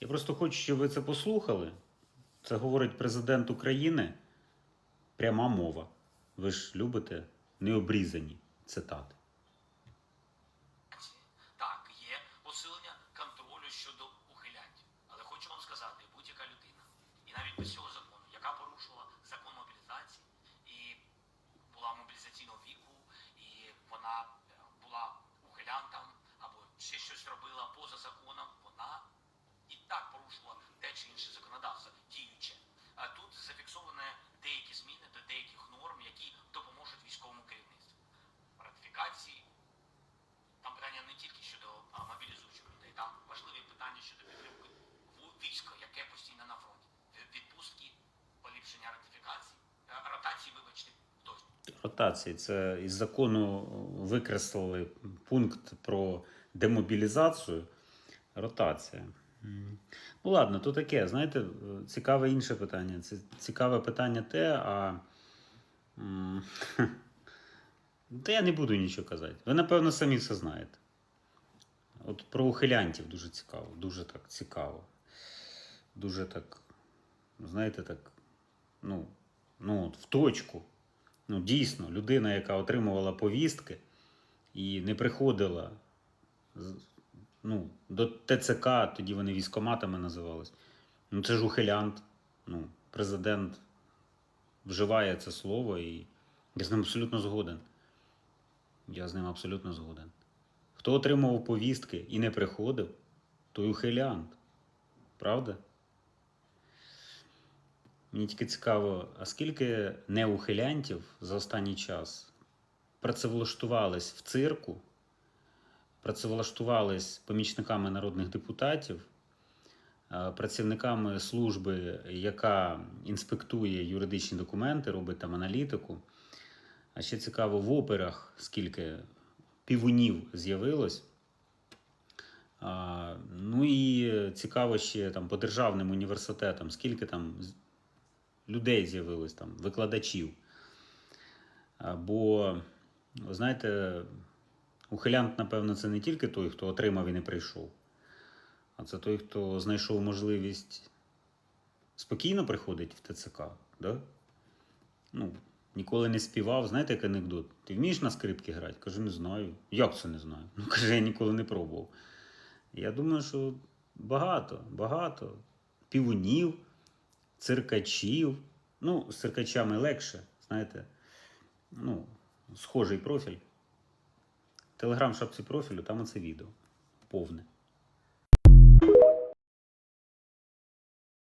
Я просто хочу, щоб ви це послухали. Це говорить президент України. Пряма мова. Ви ж любите необрізані цитати. Так, є посилення контролю щодо ухилянтів. Але хочу вам сказати, будь-яка людина, і навіть без цього закону, яка порушила закон мобілізації і була мобілізаційного віку, і вона була ухилянтом або ще щось робила поза законом, вона і так порушила те чи інше законодавство діюче. А тут зафіксовані деякі зміни до деяких норм, які допоможуть військовому керівництву. Ратифікації там питання не тільки щодо а, мобілізуючих людей, там важливі питання щодо підтримки в- війська, яке постійно на фронті. Відпустки, поліпшення ратифікації, е, ротації, вибачте, тощо. Ротації. Це із закону викреслили пункт про демобілізацію. Ротація. Ну ладно, то таке, знаєте, е, цікаве інше питання. Це цікаве питання те, а. Та я не буду нічого казати. Ви, напевно, самі все знаєте. От про ухилянтів дуже цікаво, дуже так цікаво. Дуже так, знаєте, так, ну, ну в точку. Ну, дійсно, людина, яка отримувала повістки і не приходила ну, до ТЦК, тоді вони військоматами називались. Ну, це ж ухилянт. Ну, президент вживає це слово, і я з ним абсолютно згоден. Я з ним абсолютно згоден. Хто отримував повістки і не приходив, той ухилянт. Правда? Мені тільки цікаво, а скільки неухилянтів за останній час працевлаштувались в цирку, працевлаштувались помічниками народних депутатів, працівниками служби, яка інспектує юридичні документи, робить там аналітику. А ще цікаво, в операх скільки півунів з'явилось. Ну і цікаво ще там по державним університетам, скільки там людей з'явилось там, викладачів. Бо, знаєте, ухилянт, напевно, це не тільки той, хто отримав і не прийшов, а це той, хто знайшов можливість спокійно приходить в ТЦК. Да? Ну, ніколи не співав. Знаєте, як анекдот? Ти вмієш на скрипки грати? Кажу, не знаю. Як це не знаю? Ну, каже, я ніколи не пробував. Я думаю, що багато, багато півунів, циркачів. Ну, з циркачами легше, знаєте, ну, схожий профіль. Телеграм шапці профілю, там оце відео повне.